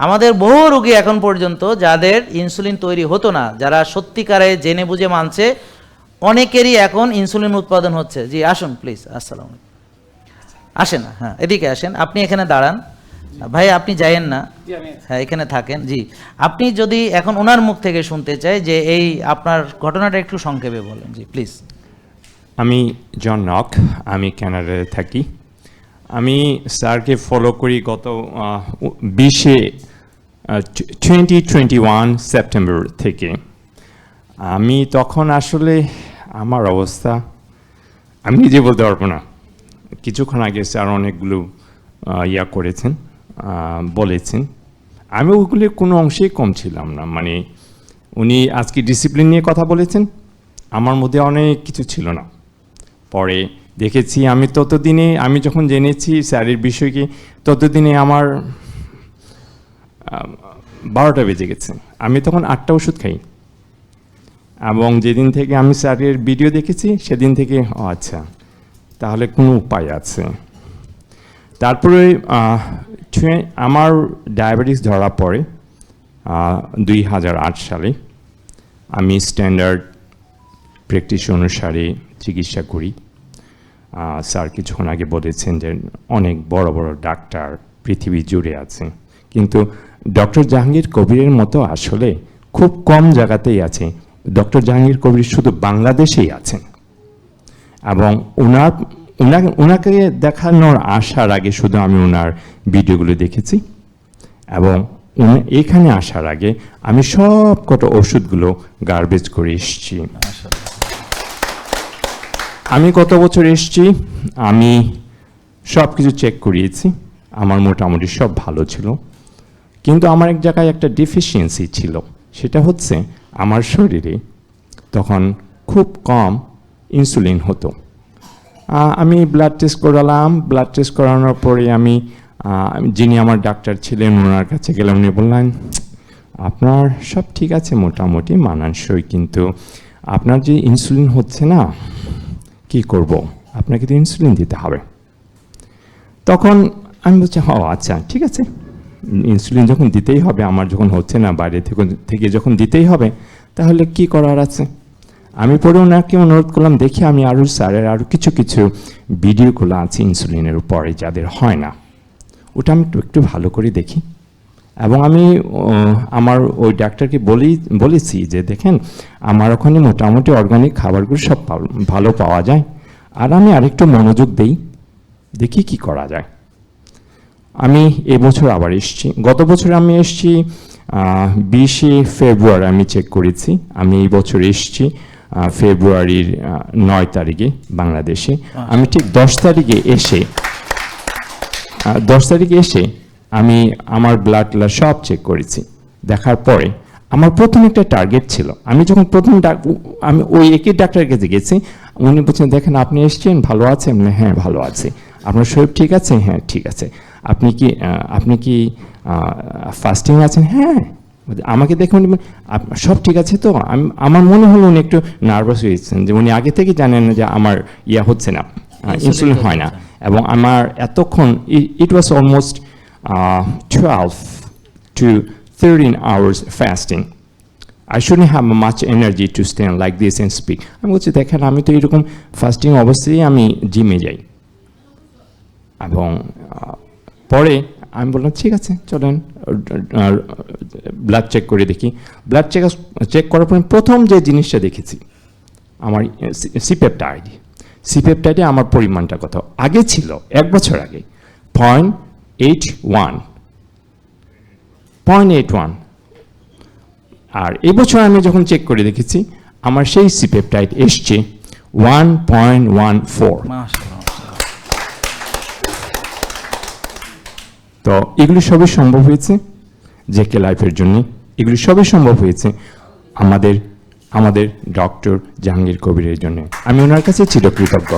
আমাদের বহু রোগী এখন পর্যন্ত যাদের ইনসুলিন তৈরি হতো না যারা সত্যিকারে জেনে বুঝে মানছে অনেকেরই এখন ইনসুলিন উৎপাদন হচ্ছে। জি আসুন প্লিজ আসসালাম আসেন না হ্যাঁ এদিকে আসেন। আপনি এখানে দাঁড়ান। ভাই আপনি যাইয়েন না। হ্যাঁ এখানে থাকেন। জি আপনি যদি এখন ওনার মুখ থেকে শুনতে চাই যে এই আপনার ঘটনাটা একটু সংক্ষেপে বলেন। জি প্লিজ আমি জন নক আমি কানাডায় থাকি। আমি স্যারকে ফলো করি গত বিশে টোয়েন্টি টোয়েন্টি ওয়ান সেপ্টেম্বর থেকে। আমি তখন আসলে আমার অবস্থা, আমি নিজে বলতে পারব না। কিছুক্ষণ আগে স্যার অনেকগুলো ইয়া করেছেন বলেছেন। আমি ওগুলির কোনো অংশেই কম ছিলাম না। মানে উনি আজকে ডিসিপ্লিন নিয়ে কথা বলেছেন, আমার মধ্যে অনেক কিছু ছিল না। পরে দেখেছি আমি ততদিনে, আমি যখন জেনেছি স্যারের বিষয়কে, ততদিনে আমার বারোটা বেজে গেছে। আমি তখন আটটা ওষুধ খাই। এবং যেদিন থেকে আমি স্যারের ভিডিও দেখেছি, সেদিন থেকে, ও আচ্ছা তাহলে কোনো উপায় আছে। তারপরে আমার ডায়াবেটিস ধরা পড়ে দুই হাজার আট সালে। আমি স্ট্যান্ডার্ড প্র্যাকটিস অনুসারে চিকিৎসা করি। স্যার কিছুক্ষণ আগে বলেছেন যে, অনেক বড় বড় ডাক্তার পৃথিবী জুড়ে আছে। কিন্তু ডক্টর জাহাঙ্গীর কবিরের মতো আসলে খুব কম জায়গাতেই আছে। ডক্টর জাহাঙ্গীর কবির শুধু বাংলাদেশেই আছেন। এবং ওনার ওনা ওনাকে দেখানোর আসার আগে শুধু আমি ওনার ভিডিওগুলো দেখেছি। এবং এখানে আসার আগে আমি সব কটা ওষুধগুলো গার্বেজ করে এসেছি। আমি গত বছর এসেছি? আমি সব কিছু চেক করিয়েছি। আমার মোটামুটি সব ভালো ছিল। কিন্তু আমার এক জায়গায় একটা ডিফিসিয়েন্সি ছিল। সেটা হচ্ছে আমার শরীরে তখন খুব কম ইনসুলিন হতো। আমি ব্লাড টেস্ট করালাম। ব্লাড টেস্ট করানোর পরে আমি যিনি আমার ডাক্তার ছিলেন, ওনার কাছে গেলাম, উনি বললেন, আপনার সব ঠিক আছে মোটামুটি, মানানসই, কিন্তু আপনার যে ইনসুলিন হচ্ছে না, কি করব? আপনাকে তো ইনসুলিন দিতে হবে। তখন আমি বলছি, হ আচ্ছা ঠিক আছে। ইনসুলিন যখন দিতেই হবে, আমার যখন হচ্ছে না, বাইরে থেকে থেকে যখন দিতেই হবে, তাহলে কি করার আছে? আমি পরে ওনাকে অনুরোধ করলাম, দেখি আমি আরও স্যারের আরও কিছু কিছু ভিডিওগুলো আছে ইনসুলিনের উপরে যাদের হয় না। ওটা আমি একটু একটু ভালো করে দেখি। এবং আমি আমার ওই ডাক্তারকে বলি, বলেছি যে, দেখেন, আমার ওখানে মোটামুটি অর্গানিক খাবারগুলো সব ভালো পাওয়া যায়। আর আমি আরেকটু মনোযোগ দেই, দেখি কি করা যায়। আমি এবছর আবার এসেছি। গত বছর আমি এসেছি বিশে ফেব্রুয়ারি আমি চেক করেছি। আমি এই বছর এসেছি ফেব্রুয়ারির নয় তারিখে বাংলাদেশে। আমি ঠিক দশ তারিখে এসে দশ তারিখে এসে আমি আমার ব্লাড ট্লাড সব চেক করেছি। দেখার পরে আমার প্রথম একটা টার্গেট ছিল। আমি যখন প্রথম ডাক- আমি ওই একই ডাক্তারের কাছে গেছি উনি বলছেন দেখেন আপনি এসছেন ভালো বললাম, হ্যাঁ ভালো আছে। আপনার শরীর ঠিক আছে? হ্যাঁ ঠিক আছে। আপনি কি আপনি কি ফাস্টিং আছেন? হ্যাঁ। আমাকে দেখে উনি সব ঠিক আছে তো? আমি- আমার মনে হলো উনি একটু নার্ভাস হয়েছেন যে উনি আগে থেকে জানেন যে আমার ইয়া হচ্ছে না ইনসুলিন হয় না। এবং আমার এতক্ষণ it was almost twelve to thirteen hours fasting I shouldn't have much energy to stand like this and speak আমি বলছি দেখেন আমি তো এরকম ফাস্টিং অবস্থায় আমি জিমে যাই। এবং পরে আমি বললাম, ঠিক আছে, চলেন ব্লাড চেক করে দেখি। ব্লাড চেক চেক করার পরে প্রথম যে জিনিসটা দেখেছি, আমার সিপেপটাইড সিপেপটাইডে আমার পরিমাণটা কত আগে ছিল, এক বছর আগে point eight one point eight one আর এবছর আমি যখন চেক করে দেখেছি, আমার সেই সিপেপটাইড এসছে ওয়ান পয়েন্ট ওয়ান ফোর তো এগুলি সবই সম্ভব হয়েছে যে কে লাইফের জন্য। এগুলি সবই সম্ভব হয়েছে আমাদের আমাদের ডক্টর জাহাঙ্গীর কবিরের জন্য। আমি ওনার কাছে চিরকৃতজ্ঞ।